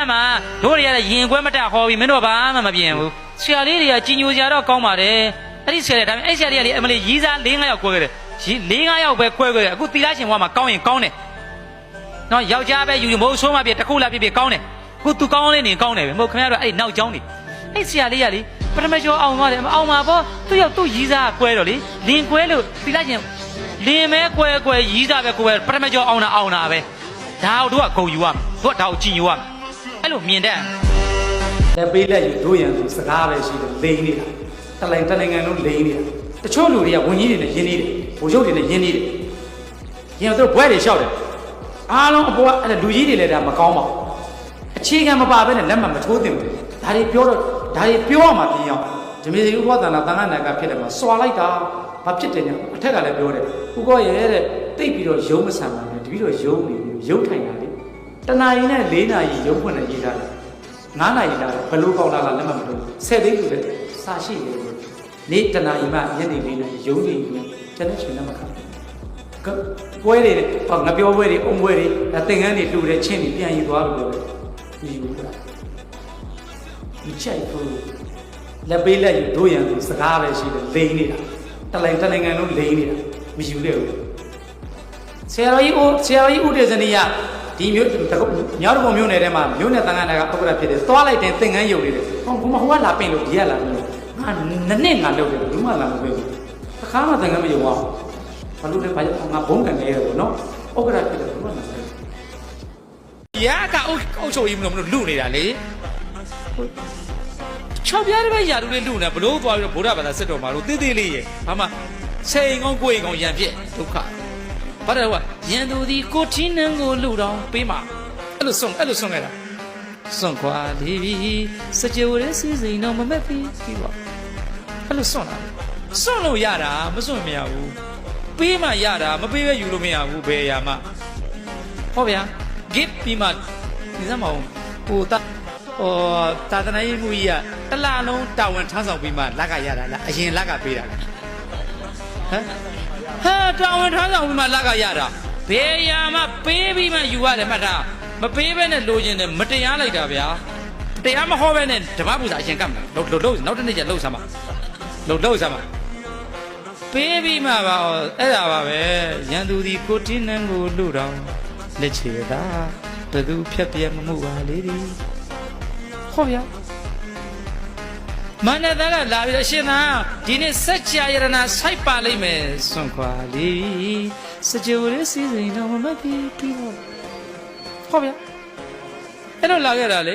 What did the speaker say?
မ်းမှာတို့တွေကလည်းရင်ခွဲမတက်ဟောပြီးမင်းတို့ဘာမှမပြင်ဘူးဆရာလေးတွေကကြီးညိုစရာတော့ကောင်းပါတယ်အဲ့ဒီဆရာတွေဒါပေမဲ့အဲ့ဆရာတွေကလေအမလေးရီးစား၄၅ယောက်ကွဲခဲ့တယ်ရီ၄၅ယောက်ပဲကွဲခဲ့တယ်အခုသီလရှင်ဘွားမှာကောင်းရင်ကောင်းတယ်နော်ယောက်ျားပဲယူယူမဟုတ်ဆိုးမပြတစ်ခုလားပြပြကောင်းတယ်အခုသူကောင်းလေးနေကောင်းတယ်ပဲမဟုတ်ခင်ဗျားတို့အဲ့ဒီနောက်ကျောင်းနေအဲ့ဆရာလေးကလေပထမကျော်အောင်သွားတယ်အောင်မှာပေါ့သူ့ရောက်သူ့ရီးစားကွဲတော့လေလင်ကွဲလို့သီလရှင်လင်မဲကွဲကွဲရီးစားပဲကွဲပထမကျော်အောင်တာအောင်တာပဲဒါတို့ကဂုံယူရမယ်တို့ကဒါကိုကြည်ညိုရမယ် အဲ့လိုမြင်တတ်လက်ပေးလက်ယူတို့ရန်သူစကားပဲရှိတယ်လိန်နေတာတလိုင်တနိုင်ငံလုံးလိန်နေတာတချို့လူတွေကဝန်ကြီးတွေနဲ့ယင်းနေတယ်ဘိုလ်ချုပ်တွေနဲ့ယင်းနေတယ်ရင်တို့ဘွဲတွေလျှောက်တယ်အားလုံးအပေါ်ကအဲ့ဒါလူကြီးတွေလည်းဒါမကောင်းပါဘူးအခြေခံမပါဘဲနဲ့လက်မှတ်မထိုးသင့်ဘူးဒါတွေပြောတော့ဒါတွေပြောရမှာပြင်းအောင်ဓမေစီဥပဒနာတန်ခါနာကဖြစ်တယ်မှာစွာလိုက်တာဘာဖြစ်တယ်ညာအထက်ကလည်းပြောတယ်ဥကောရဲ့တဲ့တိတ်ပြီးတော့ယုံမဆန်ပါနဲ့တပြီးတော့ယုံနေပြီးယုံထိုင်တာလေ တနာရီနဲ့၄နာရီယုံဖွင့်နေရေးထားတယ်9နာရီလာဘလို့ကောင်းလာလားလက်မှတ်မလို့10သိန်းလူလည်းစာရှိတယ်နေ့တနာရီမှညနေလေးနဲ့ရုံးနေပြီးတနေ့ချင်းလက်မခံကပွဲတွေဟောငပြောပွဲတွေအုံပွဲတွေသင်္ကန်းတွေလှူတယ်ချင်းတွေပြန်ယူသွားလို့ပြောတယ်ဒီယူတာဒီချိုက်ဖို့လက်ပေးလက်ယူတို့ရန်သူစကားပဲရှိတယ်လိန်နေတာတလိုင်တနိုင်ငံလုံးလိန်နေတာမယူတဲ့ဘူးဆရာတော်ကြီးဦးဆရာတော်ကြီးဦးတေဇနီက ဒီမျိုးမြောက်တော်မျိုးနယ်ထဲမှာမျိုးနယ်တန်ခါနာကဥက္ကဋ္ဌဖြစ်တယ်သွားလိုက်တယ်သင်္ကန်းယုံနေတယ်ဟောဘုမဟိုကလာပင့်လို့ဒီကလာပင့်လို့ငါနနှစ်ငါလုပ်တယ်ဘူးမှလာမပင့်ဘူးအခါမှသင်္ကန်းမယုံအောင်ဘာလို့လဲဘာကြောင့်ငါဘုံကန်နေရတော့နော်ဥက္ကဋ္ဌဖြစ်တယ်ဘူးမှလာမပင့်ရကအုပ်အုပ်ချုပ်ရေးမလို့မလို့လူနေတာလေချောက်ပြားတဲ့ဘက်ယာတူလေးလူနေဘလို့သွားပြီးတော့ဗုဒ္ဓဘာသာစစ်တော်မှာလို့တေးသေးလေးရဲ့ဘာမှစိန်ကောင်းကိုယ်ကောင်းရံပြက်ဒုက္ခ ဘာတယ်ကွာရန်သူဒီကိုချင်းနှံကိုလူတော်ပေးမှာအဲ့လိုဆုံးအဲ့လိုဆုံးခဲ့တာဆုံးခွာလေးပြီစကြဝဠာစီစိန်တော့မမက်ပြီပြီးပါအဲ့လိုဆုံးလာဆုံးလို့ရတာမဆုံးမရဘူးပေးမှရတာမပေးပဲယူလို့မရဘူးဘယ်အရာမှဟုတ်ဗျာ gift ပြီးမှဒီစမ်းမအောင်ဟိုတာဟိုတာသနာရေးမှုကြီးကတစ်လလုံးတာဝန်ထမ်းဆောင်ပြီးမှလက်ကရတာလားအရင်လက်ကပေးတာလားဟမ် ဟာတာဝန်ထမ်းဆောင်ပြီးမှလက်ကရတာဘယ်ရာမှပေးပြီးမှယူရတယ်မှတ်ထားမပေးဘဲနဲ့လိုချင်တယ်မတရားလိုက်တာဗျာတရားမဟောဘဲနဲ့ဓမ္မပူဇာအရင်ကပ်မှာလို့လို့နောက်တစ်နေ့ကျလှုပ်ဆမ်းပါလှုပ်လှုပ်ဆမ်းပါပေးပြီးမှပါအဲ့ဒါပါပဲရန်သူဒီကိုတင်းနှံကိုလူတော်လက်ချေတာဘယ်သူဖြတ်ပြဲမမှုပါလေဒီဟုတ်ဗျာ မနတကလာပြီးတော့ရှင်သာဒီနေ့စัจ जा ယရနာစိုက်ပါလိမ့်မယ်စွန့်ခွာလေစကြဝဠာစီစဉ်တော့မမတ်ပြီးပြီးတော့ဟုတ်ဗျာအဲ့တော့လာခဲ့တာလေ